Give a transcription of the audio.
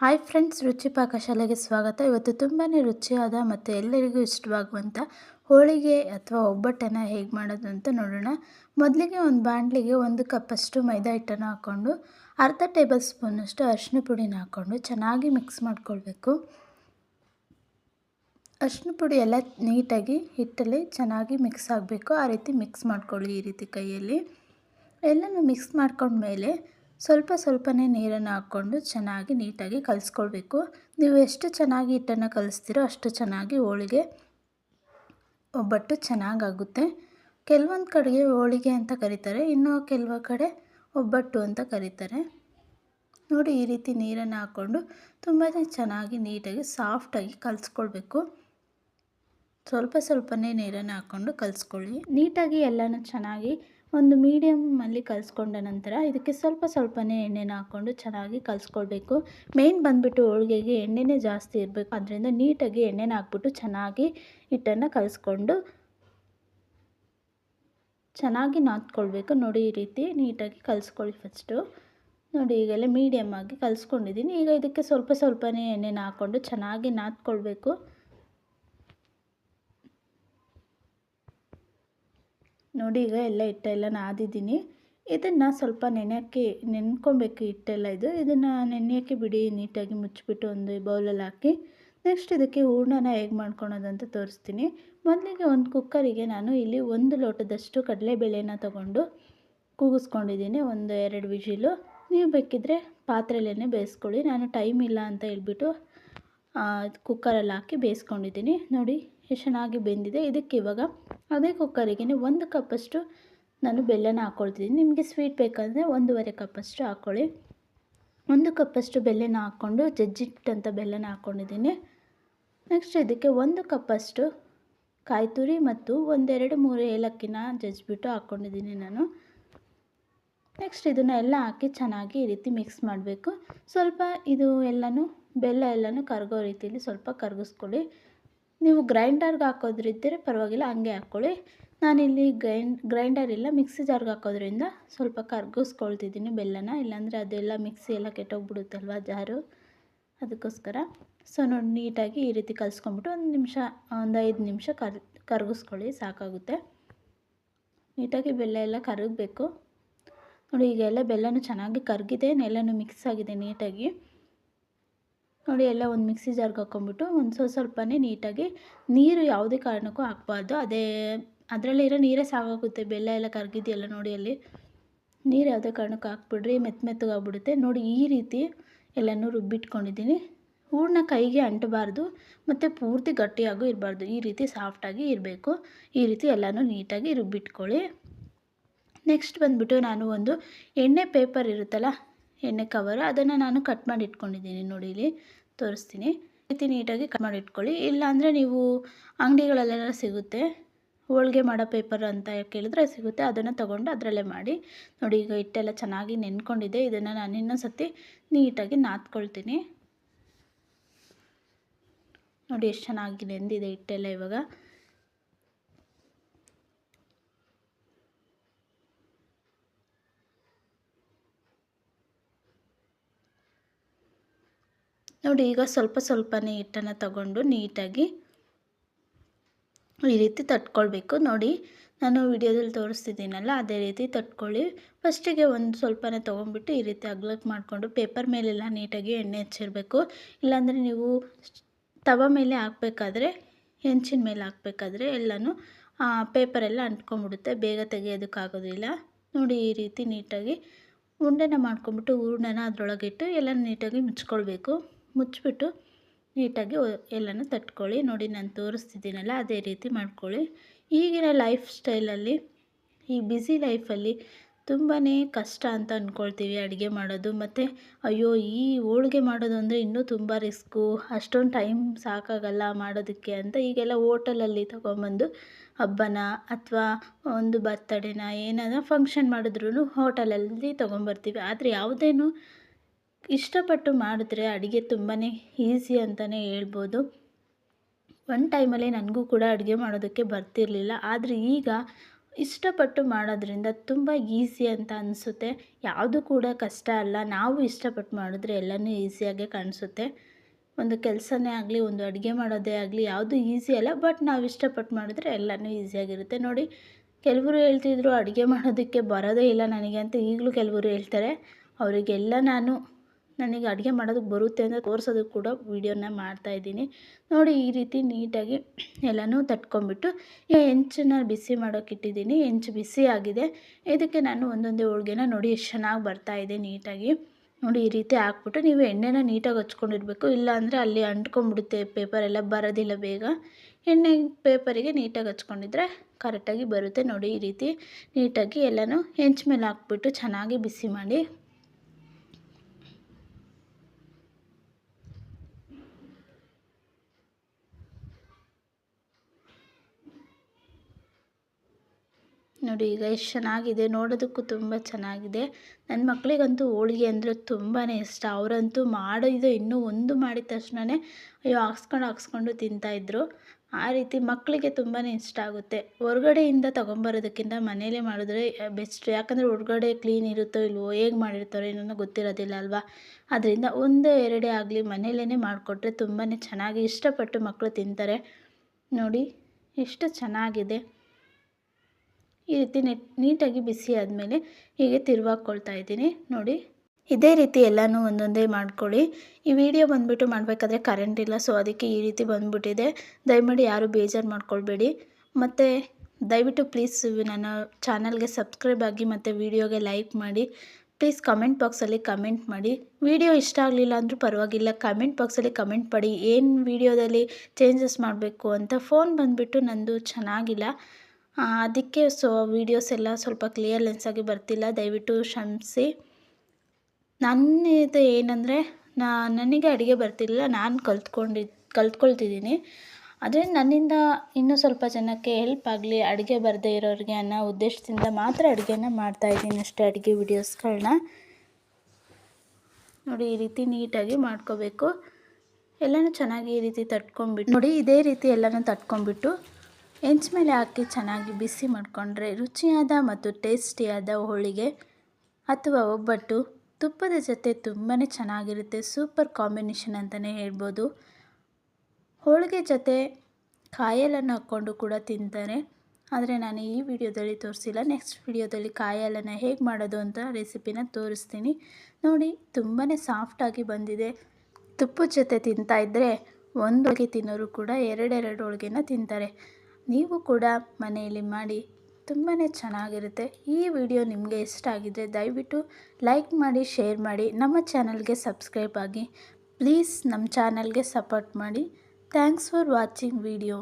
Hi friends ರುಚಿ ಪಾಕಶಾಲೆಗೆ ಸ್ವಾಗತ. ಇವತ್ತು ತುಂಬಾ ರುಚಿಯಾದ ಮತ್ತು ಎಲ್ಲರಿಗೂ ಇಷ್ಟವಾಗುವಂಥ ಹೋಳಿಗೆ ಅಥವಾ ಒಬ್ಬಟ್ಟನ್ನು ಹೇಗೆ ಮಾಡೋದು ಅಂತ ನೋಡೋಣ. ಮೊದಲಿಗೆ ಒಂದು ಬಾಣಲಿಗೆ ಒಂದು ಕಪ್ಪಷ್ಟು ಮೈದಾ ಹಿಟ್ಟನ್ನು ಹಾಕ್ಕೊಂಡು ಅರ್ಧ ಟೇಬಲ್ ಸ್ಪೂನಷ್ಟು ಅರಿಶಿನ ಪುಡಿನ ಹಾಕ್ಕೊಂಡು ಚೆನ್ನಾಗಿ ಮಿಕ್ಸ್ ಮಾಡ್ಕೊಳ್ಬೇಕು. ಅರಿಶಿನ ಪುಡಿ ಎಲ್ಲ ನೀಟಾಗಿ ಹಿಟ್ಟಲ್ಲಿ ಚೆನ್ನಾಗಿ ಮಿಕ್ಸ್ ಆಗಬೇಕು. ಆ ರೀತಿ ಮಿಕ್ಸ್ ಮಾಡ್ಕೊಳ್ಳಿ ಈ ರೀತಿ ಕೈಯಲ್ಲಿ. ಎಲ್ಲನೂ ಮಿಕ್ಸ್ ಮಾಡ್ಕೊಂಡ್ಮೇಲೆ ಸ್ವಲ್ಪ ಸ್ವಲ್ಪನೇ ನೀರನ್ನು ಹಾಕ್ಕೊಂಡು ಚೆನ್ನಾಗಿ ನೀಟಾಗಿ ಕಲಿಸ್ಕೊಳ್ಬೇಕು. ನೀವು ಎಷ್ಟು ಚೆನ್ನಾಗಿ ಹಿಟ್ಟನ್ನು ಕಲಿಸ್ತೀರೋ ಅಷ್ಟು ಚೆನ್ನಾಗಿ ಹೋಳಿಗೆ ಒಬ್ಬಟ್ಟು ಚೆನ್ನಾಗಾಗುತ್ತೆ. ಕೆಲವೊಂದು ಕಡೆಗೆ ಹೋಳಿಗೆ ಅಂತ ಕರೀತಾರೆ, ಇನ್ನು ಕೆಲವು ಕಡೆ ಒಬ್ಬಟ್ಟು ಅಂತ ಕರೀತಾರೆ. ನೋಡಿ, ಈ ರೀತಿ ನೀರನ್ನು ಹಾಕ್ಕೊಂಡು ತುಂಬಾ ಚೆನ್ನಾಗಿ ನೀಟಾಗಿ ಸಾಫ್ಟಾಗಿ ಕಲಿಸ್ಕೊಳ್ಬೇಕು. ಸ್ವಲ್ಪ ಸ್ವಲ್ಪನೇ ನೀರನ್ನು ಹಾಕ್ಕೊಂಡು ಕಲಿಸ್ಕೊಳ್ಳಿ. ನೀಟಾಗಿ ಎಲ್ಲನೂ ಚೆನ್ನಾಗಿ ಒಂದು ಮೀಡಿಯಮ್ಮಲ್ಲಿ ಕಲಿಸ್ಕೊಂಡ ನಂತರ ಇದಕ್ಕೆ ಸ್ವಲ್ಪ ಸ್ವಲ್ಪನೇ ಎಣ್ಣೆನ ಹಾಕ್ಕೊಂಡು ಚೆನ್ನಾಗಿ ಕಲಿಸ್ಕೊಳ್ಬೇಕು ಮೇಯ್ನ್ ಬಂದುಬಿಟ್ಟು ಹೋಳಿಗೆಗೆ ಎಣ್ಣೆನೇ ಜಾಸ್ತಿ ಇರಬೇಕು. ಅದರಿಂದ ನೀಟಾಗಿ ಎಣ್ಣೆನ ಹಾಕ್ಬಿಟ್ಟು ಚೆನ್ನಾಗಿ ಹಿಟ್ಟನ್ನು ಕಲಿಸ್ಕೊಂಡು ಚೆನ್ನಾಗಿ ನಾದ್ಕೊಳ್ಬೇಕು. ನೋಡಿ ಈ ರೀತಿ ನೀಟಾಗಿ ಕಲಿಸ್ಕೊಳ್ಳಿ ಫಸ್ಟು ನೋಡಿ ಈಗೆಲ್ಲ ಮೀಡಿಯಮ್ ಆಗಿ ಕಲಿಸ್ಕೊಂಡಿದ್ದೀನಿ. ಈಗ ಇದಕ್ಕೆ ಸ್ವಲ್ಪ ಸ್ವಲ್ಪನೇ ಎಣ್ಣೆನ ಹಾಕ್ಕೊಂಡು ಚೆನ್ನಾಗಿ ನಾದ್ಕೊಳ್ಬೇಕು. ನೋಡಿ ಈಗ ಎಲ್ಲ ಹಿಟ್ಟೆಲ್ಲ ನಾದಿದ್ದೀನಿ. ಇದನ್ನು ಸ್ವಲ್ಪ ನೆನೆಯೋಕ್ಕೆ, ನೆನ್ಕೊಬೇಕು ಹಿಟ್ಟೆಲ್ಲ ಇದು. ಇದನ್ನು ನೆನೆಯೋಕ್ಕೆ ಬಿಡಿ, ನೀಟಾಗಿ ಮುಚ್ಚಿಬಿಟ್ಟು ಒಂದು ಬೌಲಲ್ಲಿ ಹಾಕಿ. ನೆಕ್ಸ್ಟ್ ಇದಕ್ಕೆ ಹೂರ್ಣನ ಹೇಗೆ ಮಾಡ್ಕೊಳೋದು ಅಂತ ತೋರಿಸ್ತೀನಿ. ಮೊದಲಿಗೆ ಒಂದು ಕುಕ್ಕರಿಗೆ ನಾನು ಇಲ್ಲಿ ಒಂದು ಲೋಟದಷ್ಟು ಕಡಲೆಬೇಳೆನ ತಗೊಂಡು ಕೂಗಿಸ್ಕೊಂಡಿದ್ದೀನಿ. ಒಂದು ಎರಡು ವಿಜಿಲು. ನೀವು ಬೇಕಿದ್ದರೆ ಪಾತ್ರೆಯಲ್ಲೇ ಬೇಯಿಸ್ಕೊಳ್ಳಿ. ನಾನು ಟೈಮ್ ಇಲ್ಲ ಅಂತ ಹೇಳ್ಬಿಟ್ಟು ಕುಕ್ಕರಲ್ಲಿ ಹಾಕಿ ಬೇಯಿಸ್ಕೊಂಡಿದ್ದೀನಿ. ನೋಡಿ. ಎಷ್ಟು ಚೆನ್ನಾಗಿ ಬೆಂದಿದೆ. ಇದಕ್ಕೆ ಇವಾಗ ಅದೇ ಕುಕ್ಕರಿಗೆ ಒಂದು ಕಪ್ಪಷ್ಟು ನಾನು ಬೆಲ್ಲನ ಹಾಕ್ಕೊಳ್ತಿದ್ದೀನಿ ನಿಮಗೆ ಸ್ವೀಟ್ ಬೇಕಂದರೆ ಒಂದೂವರೆ ಕಪ್ಪಷ್ಟು ಹಾಕ್ಕೊಳ್ಳಿ ಒಂದು ಕಪ್ಪಷ್ಟು ಬೆಲ್ಲನ ಹಾಕ್ಕೊಂಡು ಜಜ್ಜಿಟ್ಟಂಥ ಬೆಲ್ಲನ ಹಾಕ್ಕೊಂಡಿದ್ದೀನಿ ನೆಕ್ಸ್ಟ್ ಇದಕ್ಕೆ ಒಂದು ಕಪ್ಪಷ್ಟು ಕಾಯಿ ತುರಿ ಮತ್ತು ಒಂದೆರಡು ಮೂರು ಏಲಕ್ಕಿನ ಜಜ್ಜಿಬಿಟ್ಟು ಹಾಕ್ಕೊಂಡಿದ್ದೀನಿ ನಾನು. ನೆಕ್ಸ್ಟ್ ಇದನ್ನು ಎಲ್ಲ ಹಾಕಿ ಚೆನ್ನಾಗಿ ಈ ರೀತಿ ಮಿಕ್ಸ್ ಮಾಡಬೇಕು. ಸ್ವಲ್ಪ ಇದು ಎಲ್ಲನೂ, ಬೆಲ್ಲ ಎಲ್ಲನೂ ಕರಗೋ ರೀತಿಯಲ್ಲಿ ಸ್ವಲ್ಪ ಕರಗಿಸ್ಕೊಳ್ಳಿ. ನೀವು ಗ್ರೈಂಡರ್ಗೆ ಹಾಕೋದ್ರಿದ್ದರೆ ಪರವಾಗಿಲ್ಲ, ಹಂಗೆ ಹಾಕ್ಕೊಳ್ಳಿ. ನಾನಿಲ್ಲಿ ಗ್ರೈಂಡ್, ಗ್ರೈಂಡರ್ ಇಲ್ಲ, ಮಿಕ್ಸಿ ಜಾರ್ಗೆ ಹಾಕೋದ್ರಿಂದ ಸ್ವಲ್ಪ ಕರ್ಗಿಸ್ಕೊಳ್ತಿದ್ದೀನಿ ಬೆಲ್ಲನ. ಇಲ್ಲಾಂದರೆ ಅದೆಲ್ಲ ಮಿಕ್ಸಿ ಎಲ್ಲ ಕೆಟ್ಟೋಗ್ಬಿಡುತ್ತಲ್ವ ಜಾರು. ಅದಕ್ಕೋಸ್ಕರ ಸೊ ನೋಡಿ, ನೀಟಾಗಿ ಈ ರೀತಿ ಕಲಿಸ್ಕೊಂಬಿಟ್ಟು ಒಂದು ನಿಮಿಷ, ಒಂದು ಐದು ನಿಮಿಷ ಕರ್, ಕರಗಿಸ್ಕೊಳ್ಳಿ, ಸಾಕಾಗುತ್ತೆ. ನೀಟಾಗಿ ಬೆಲ್ಲ ಎಲ್ಲ ಕರಗಬೇಕು. ನೋಡಿ ಈಗ ಎಲ್ಲ ಬೆಲ್ಲನೂ ಚೆನ್ನಾಗಿ ಕರಗಿದೆ ಎಲ್ಲನೂ ಮಿಕ್ಸ್ ಆಗಿದೆ ನೀಟಾಗಿ. ನೋಡಿ ಎಲ್ಲ ಒಂದು ಮಿಕ್ಸಿ ಜಾರ್ಗೆ ಹಾಕ್ಕೊಂಬಿಟ್ಟು ಒಂದು ಸ್ವಲ್ಪ ಸ್ವಲ್ಪನೇ ನೀಟಾಗಿ ನೀರು ಯಾವುದೇ ಕಾರಣಕ್ಕೂ ಹಾಕ್ಬಾರ್ದು. ಅದೇ ಅದರಲ್ಲಿರೋ ನೀರೇ ಸಾಕಾಗುತ್ತೆ. ಬೆಲ್ಲ ಎಲ್ಲ ಕರಗಿದೆಯಲ್ಲ ನೋಡಿ ಅಲ್ಲಿ. ನೀರು ಯಾವುದೇ ಕಾರಣಕ್ಕೂ ಹಾಕ್ಬಿಡ್ರಿ. ಮೆತ್ತ ಮೆತ್ತಗಾಗ್ಬಿಡುತ್ತೆ ನೋಡಿ ಈ ರೀತಿ ಎಲ್ಲನೂ ರುಬ್ಬಿಟ್ಕೊಂಡಿದ್ದೀನಿ. ಹೂರ್ಣ ಕೈಗೆ ಅಂಟಬಾರ್ದು. ಮತ್ತು ಪೂರ್ತಿ ಗಟ್ಟಿಯಾಗೂ ಇರಬಾರ್ದು. ಈ ರೀತಿ ಸಾಫ್ಟಾಗಿ ಇರಬೇಕು. ಈ ರೀತಿ ಎಲ್ಲನೂ ನೀಟಾಗಿ ರುಬ್ಬಿಟ್ಕೊಳ್ಳಿ. ನೆಕ್ಸ್ಟ್ ಬಂದುಬಿಟ್ಟು ನಾನು ಒಂದು ಎಣ್ಣೆ ಪೇಪರ್ ಇರುತ್ತಲ್ಲ, ಎಣ್ಣೆ ಕವರ್ ಅದನ್ನು ನಾನು ಕಟ್ ಮಾಡಿ ಇಟ್ಕೊಂಡಿದ್ದೀನಿ ನೋಡಿ ಇಲ್ಲಿ. ತೋರಿಸ್ತೀನಿ. ರೀತಿ ನೀಟಾಗಿ ಕಟ್ ಮಾಡಿ ಇಟ್ಕೊಳ್ಳಿ ಇಲ್ಲಾಂದರೆ ನೀವು ಅಂಗಡಿಗಳಲ್ಲೆಲ್ಲ ಸಿಗುತ್ತೆ. ಹೋಳಿಗೆ ಮಾಡೋ ಪೇಪರ್ ಅಂತ ಕೇಳಿದ್ರೆ ಸಿಗುತ್ತೆ. ಅದನ್ನು ತೊಗೊಂಡು ಅದರಲ್ಲೇ ಮಾಡಿ. ನೋಡಿ, ಈಗ ಹಿಟ್ಟೆಲ್ಲ ಚೆನ್ನಾಗಿ ನೆನ್ಕೊಂಡಿದೆ. ಇದನ್ನು ನಾನು ಇನ್ನೊಂದು ಸತಿ ನೀಟಾಗಿ ನಾದ್ಕೊಳ್ತೀನಿ. ನೋಡಿ, ಎಷ್ಟು ಚೆನ್ನಾಗಿ ನೆಂದಿದೆ ಹಿಟ್ಟೆಲ್ಲ ಇವಾಗ. ನೋಡಿ, ಈಗ ಸ್ವಲ್ಪ ಸ್ವಲ್ಪನೇ ಹಿಟ್ಟನ್ನು ತಗೊಂಡು ನೀಟಾಗಿ ಈ ರೀತಿ ತಟ್ಕೊಳ್ಬೇಕು. ನೋಡಿ, ನಾನು ವಿಡಿಯೋದಲ್ಲಿ ತೋರಿಸ್ತಿದ್ದೀನಲ್ಲ, ಅದೇ ರೀತಿ ತಟ್ಕೊಳ್ಳಿ. ಫಸ್ಟಿಗೆ ಒಂದು ಸ್ವಲ್ಪನೇ ತೊಗೊಂಡ್ಬಿಟ್ಟು ಈ ರೀತಿ ಅಗ್ಲಕ್ಕೆ ಮಾಡಿಕೊಂಡು ಪೇಪರ್ ಮೇಲೆಲ್ಲ ನೀಟಾಗಿ ಎಣ್ಣೆ ಹಚ್ಚಿರಬೇಕು. ಇಲ್ಲಾಂದರೆ ನೀವು ತವ ಮೇಲೆ ಹಾಕ್ಬೇಕಾದ್ರೆ, ಹೆಂಚಿನ ಮೇಲೆ ಹಾಕ್ಬೇಕಾದ್ರೆ ಎಲ್ಲನೂ ಪೇಪರೆಲ್ಲ ಅಂಟ್ಕೊಂಡ್ಬಿಡುತ್ತೆ. ಬೇಗ ತೆಗೆಯೋದಕ್ಕಾಗೋದಿಲ್ಲ ನೋಡಿ, ಈ ರೀತಿ ನೀಟಾಗಿ ಉಂಡೆನ ಮಾಡ್ಕೊಂಬಿಟ್ಟು ಹೂರ್ಣನ ಅದರೊಳಗೆ ಇಟ್ಟು ಎಲ್ಲ ನೀಟಾಗಿ ಮುಚ್ಕೊಳ್ಬೇಕು. ಮುಚ್ಚಿಬಿಟ್ಟು ನೀಟಾಗಿ ಎಲ್ಲನೂ ತಟ್ಕೊಳ್ಳಿ. ನೋಡಿ ನಾನು ತೋರಿಸ್ತಿದ್ದೀನಲ್ಲ, ಅದೇ ರೀತಿ ಮಾಡ್ಕೊಳ್ಳಿ. ಈಗಿನ ಲೈಫ್ ಸ್ಟೈಲಲ್ಲಿ, ಈ ಬ್ಯುಸಿ ಲೈಫಲ್ಲಿ ತುಂಬಾ ಕಷ್ಟ ಅಂತ ಅಂದ್ಕೊಳ್ತೀವಿ ಅಡುಗೆ ಮಾಡೋದು. ಮತ್ತು ಅಯ್ಯೋ, ಈ ಹೋಳಿಗೆ ಮಾಡೋದು ಅಂದರೆ ಇನ್ನೂ ತುಂಬ ರಿಸ್ಕು ಅಷ್ಟೊಂದು ಟೈಮ್ ಸಾಕಾಗಲ್ಲ ಮಾಡೋದಕ್ಕೆ ಅಂತ ಈಗೆಲ್ಲ ಹೋಟೆಲಲ್ಲಿ ತೊಗೊಂಬಂದು ಹಬ್ಬನ ಅಥವಾ ಒಂದು ಬರ್ತಡೇನ ಏನಾದ್ರೂ ಫಂಕ್ಷನ್ ಮಾಡಿದ್ರೂ ಹೋಟೆಲಲ್ಲಿ ತೊಗೊಂಬರ್ತೀವಿ. ಆದರೆ ಯಾವುದೇನು ಇಷ್ಟಪಟ್ಟು ಮಾಡಿದ್ರೆ ಅಡುಗೆ ತುಂಬಾ ಈಸಿ ಅಂತಲೇ ಹೇಳ್ಬೋದು. ಒಂದು ಟೈಮಲ್ಲಿ ನನಗೂ ಕೂಡ ಅಡುಗೆ ಮಾಡೋದಕ್ಕೆ ಬರ್ತಿರಲಿಲ್ಲ. ಆದರೆ ಈಗ ಇಷ್ಟಪಟ್ಟು ಮಾಡೋದ್ರಿಂದ ತುಂಬ ಈಸಿ ಅಂತ ಅನಿಸುತ್ತೆ. ಯಾವುದು ಕೂಡ ಕಷ್ಟ ಅಲ್ಲ. ನಾವು ಇಷ್ಟಪಟ್ಟು ಮಾಡಿದ್ರೆ ಎಲ್ಲನೂ ಈಸಿಯಾಗೇ ಕಾಣಿಸುತ್ತೆ. ಒಂದು ಕೆಲಸನೇ ಆಗಲಿ, ಒಂದು ಅಡುಗೆ ಮಾಡೋದೇ ಆಗಲಿ, ಯಾವುದು ಈಸಿ ಅಲ್ಲ. ಬಟ್ ನಾವು ಇಷ್ಟಪಟ್ಟು ಮಾಡಿದ್ರೆ ಎಲ್ಲನೂ ಈಸಿಯಾಗಿರುತ್ತೆ ನೋಡಿ, ಕೆಲವರು ಹೇಳ್ತಿದ್ರು ಅಡುಗೆ ಮಾಡೋದಕ್ಕೆ ಬರೋದೇ ಇಲ್ಲ ನನಗೆ ಅಂತ ಈಗಲೂ ಕೆಲವರು ಹೇಳ್ತಾರೆ. ಅವರಿಗೆಲ್ಲ ನಾನು ನನಗೆ ಅಡುಗೆ ಮಾಡೋದಕ್ಕೆ ಬರುತ್ತೆ ಅಂತ ತೋರಿಸೋದಕ್ಕೆ ಕೂಡ ವೀಡಿಯೋನ ಮಾಡ್ತಾಯಿದ್ದೀನಿ ನೋಡಿ ಈ ರೀತಿ ನೀಟಾಗಿ ಎಲ್ಲನೂ ತಟ್ಕೊಂಡ್ಬಿಟ್ಟು ಈ ಹೆಂಚನ್ನ ಬಿಸಿ ಮಾಡೋಕೆ ಇಟ್ಟಿದ್ದೀನಿ. ಹೆಂಚು ಬಿಸಿ ಆಗಿದೆ. ಇದಕ್ಕೆ ನಾನು ಒಂದೊಂದೇ ಹೋಳಿಗೆನ ನೋಡಿ ಎಷ್ಟು ಚೆನ್ನಾಗಿ ಬರ್ತಾ ಇದೆ ನೀಟಾಗಿ. ನೋಡಿ ಈ ರೀತಿ ಹಾಕ್ಬಿಟ್ಟು ನೀವು ಎಣ್ಣೆನ ನೀಟಾಗಿ ಹಚ್ಕೊಂಡಿರ್ಬೇಕು. ಇಲ್ಲಾಂದರೆ ಅಲ್ಲಿ ಅಂಟ್ಕೊಂಡ್ಬಿಡುತ್ತೆ ಎಲ್ಲ ಬರೋದಿಲ್ಲ ಬೇಗ. ಎಣ್ಣೆ ಪೇಪರಿಗೆ ನೀಟಾಗಿ ಹಚ್ಕೊಂಡಿದ್ರೆ ಕರೆಕ್ಟಾಗಿ ಬರುತ್ತೆ. ನೋಡಿ ಈ ರೀತಿ ನೀಟಾಗಿ ಎಲ್ಲನೂ ಹೆಂಚು ಮೇಲೆ ಹಾಕ್ಬಿಟ್ಟು ಚೆನ್ನಾಗಿ ಬಿಸಿ ಮಾಡಿ ನೋಡಿ, ಈಗ ಎಷ್ಟು ಚೆನ್ನಾಗಿದೆ, ನೋಡೋದಕ್ಕೂ ತುಂಬ ಚೆನ್ನಾಗಿದೆ. ನನ್ನ ಮಕ್ಕಳಿಗಂತೂ ಹೋಳಿಗೆ ಅಂದರೆ ತುಂಬಾ ಇಷ್ಟ. ಅವರಂತೂ ಮಾಡಿದ ಇನ್ನೂ ಒಂದು ಮಾಡಿದ ತಕ್ಷಣವೇ ಅಯ್ಯೋ, ಹಾಕ್ಸ್ಕೊಂಡು ಹಾಕ್ಸ್ಕೊಂಡು ತಿಂತಾಯಿದ್ರು ಆ ರೀತಿ ಮಕ್ಕಳಿಗೆ ತುಂಬಾ ಇಷ್ಟ ಆಗುತ್ತೆ. ಹೊರ್ಗಡೆಯಿಂದ ತೊಗೊಂಬರೋದಕ್ಕಿಂತ ಮನೇಲೇ ಮಾಡಿದ್ರೆ ಬೆಸ್ಟ್. ಯಾಕಂದರೆ ಹೊರ್ಗಡೆ ಕ್ಲೀನ್ ಇರುತ್ತೋ ಇಲ್ವೋ, ಹೇಗೆ ಮಾಡಿರ್ತಾರೋ ಏನೋ ಗೊತ್ತಿರೋದಿಲ್ಲ ಅಲ್ವಾ? ಅದರಿಂದ ಒಂದು ಎರಡೇ ಆಗಲಿ ಮನೇಲೇ ಮಾಡಿಕೊಟ್ರೆ ತುಂಬಾ ಚೆನ್ನಾಗಿ ಇಷ್ಟಪಟ್ಟು ಮಕ್ಕಳು ತಿಂತಾರೆ. ನೋಡಿ, ಎಷ್ಟು ಚೆನ್ನಾಗಿದೆ. ಈ ರೀತಿ ನೆಟ್, ನೀಟಾಗಿ ಬಿಸಿ ಆದಮೇಲೆ ಹೀಗೆ ತಿರುವಾಕೊಳ್ತಾ ಇದ್ದೀನಿ. ನೋಡಿ, ಇದೇ ರೀತಿ ಎಲ್ಲನೂ ಒಂದೊಂದೇ ಮಾಡ್ಕೊಳ್ಳಿ. ಈ ವಿಡಿಯೋ ಬಂದುಬಿಟ್ಟು ಮಾಡಬೇಕಾದ್ರೆ ಕರೆಂಟ್ ಇಲ್ಲ ಸೊ ಅದಕ್ಕೆ ಈ ರೀತಿ ಬಂದುಬಿಟ್ಟಿದೆ. ದಯಮಾಡಿ ಯಾರು ಬೇಜಾರು ಮಾಡ್ಕೊಳ್ಬೇಡಿ. ಮತ್ತು ದಯವಿಟ್ಟು ಪ್ಲೀಸ್ ನನ್ನ ಚಾನಲ್ಗೆ ಸಬ್ಸ್ಕ್ರೈಬ್ ಆಗಿ ಮತ್ತು ವಿಡಿಯೋಗೆ ಲೈಕ್ ಮಾಡಿ. ಪ್ಲೀಸ್ ಕಮೆಂಟ್ ಬಾಕ್ಸಲ್ಲಿ ಕಮೆಂಟ್ ಮಾಡಿ. ವಿಡಿಯೋ ಇಷ್ಟ ಆಗಲಿಲ್ಲ ಅಂದರೂ ಪರವಾಗಿಲ್ಲ ಕಮೆಂಟ್ ಬಾಕ್ಸಲ್ಲಿ ಕಮೆಂಟ್ ಮಾಡಿ ಏನು ವಿಡಿಯೋದಲ್ಲಿ ಚೇಂಜಸ್ ಮಾಡಬೇಕು ಅಂತ ಫೋನ್ ಬಂದುಬಿಟ್ಟು ನಂದು ಚೆನ್ನಾಗಿಲ್ಲ. ಅದಕ್ಕೆ ಸೊ ವೀಡಿಯೋಸ್ ಎಲ್ಲ ಸ್ವಲ್ಪ ಕ್ಲಿಯರ್ ಲೆನ್ಸಾಗಿ ಬರ್ತಿಲ್ಲ. ದಯವಿಟ್ಟು ಕ್ಷಮಿಸಿ. ನನ್ನಿದು ಏನಂದರೆ, ನಾ, ನನಗೆ ಅಡುಗೆ ಬರ್ತಿಲ್ಲ ನಾನು ಕಲ್ತ್ಕೊಂಡಿ, ಕಲ್ತ್ಕೊಳ್ತಿದ್ದೀನಿ. ಆದರೆ ನನ್ನಿಂದ ಇನ್ನೂ ಸ್ವಲ್ಪ ಜನಕ್ಕೆ ಹೆಲ್ಪ್ ಆಗಲಿ, ಅಡುಗೆ ಬರದೇ ಇರೋರಿಗೆ ಅನ್ನೋ ಉದ್ದೇಶದಿಂದ ಮಾತ್ರ ಅಡುಗೆನ ಮಾಡ್ತಾಯಿದ್ದೀನಿ ಅಷ್ಟೇ ಅಡುಗೆ ವೀಡಿಯೋಸ್ಗಳನ್ನ ನೋಡಿ, ಈ ರೀತಿ ನೀಟಾಗಿ ಮಾಡ್ಕೋಬೇಕು. ಎಲ್ಲನೂ ಚೆನ್ನಾಗಿ ಈ ರೀತಿ ತಟ್ಕೊಂಡ್ಬಿಟ್ಟು, ನೋಡಿ, ಇದೇ ರೀತಿ ಎಲ್ಲನೂ ತಟ್ಕೊಂಡ್ಬಿಟ್ಟು ಹೆಂಚು ಮೇಲೆ ಹಾಕಿ ಚೆನ್ನಾಗಿ ಬಿಸಿ ಮಾಡಿಕೊಂಡ್ರೆ ರುಚಿಯಾದ ಮತ್ತು ಟೇಸ್ಟಿಯಾದ ಹೋಳಿಗೆ ಅಥವಾ ಒಬ್ಬಟ್ಟು ತುಪ್ಪದ ಜೊತೆ ತುಂಬಾ ಚೆನ್ನಾಗಿರುತ್ತೆ. ಸೂಪರ್ ಕಾಂಬಿನೇಷನ್ ಅಂತಲೇ ಹೇಳ್ಬೋದು. ಹೋಳಿಗೆ ಜೊತೆ ಕಾಯಲನ್ನು ಹಾಕ್ಕೊಂಡು ಕೂಡ ತಿಂತಾರೆ. ಆದರೆ ನಾನು ಈ ವಿಡಿಯೋದಲ್ಲಿ ತೋರಿಸಿಲ್ಲ. ನೆಕ್ಸ್ಟ್ ವಿಡಿಯೋದಲ್ಲಿ ಕಾಯಲನ್ನು ಹೇಗೆ ಮಾಡೋದು ಅಂತ ರೆಸಿಪಿನ ತೋರಿಸ್ತೀನಿ. ನೋಡಿ ತುಂಬಾ ಸಾಫ್ಟಾಗಿ ಬಂದಿದೆ. ತುಪ್ಪದ ಜೊತೆ ತಿಂತಾಯಿದ್ರೆ ಒಂದು ಹೋಳಿಗೆ ತಿನ್ನೋರು ಕೂಡ ಎರಡೆರಡು ಹೋಳಿಗೆನ ತಿಂತಾರೆ. ನೀವು ಕೂಡ ಮನೆಯಲ್ಲಿ ಮಾಡಿ ತುಂಬಾ ಚೆನ್ನಾಗಿರುತ್ತೆ. ಈ ವಿಡಿಯೋ ನಿಮಗೆ ಇಷ್ಟ ಆಗಿದ್ದರೆ ದಯವಿಟ್ಟು ಲೈಕ್ ಮಾಡಿ, ಶೇರ್ ಮಾಡಿ, ನಮ್ಮ ಚಾನಲ್ಗೆ ಸಬ್ಸ್ಕ್ರೈಬ್ ಆಗಿ ಪ್ಲೀಸ್ ನಮ್ಮ ಚಾನಲ್ಗೆ ಸಪೋರ್ಟ್ ಮಾಡಿ. Thanks for watching video.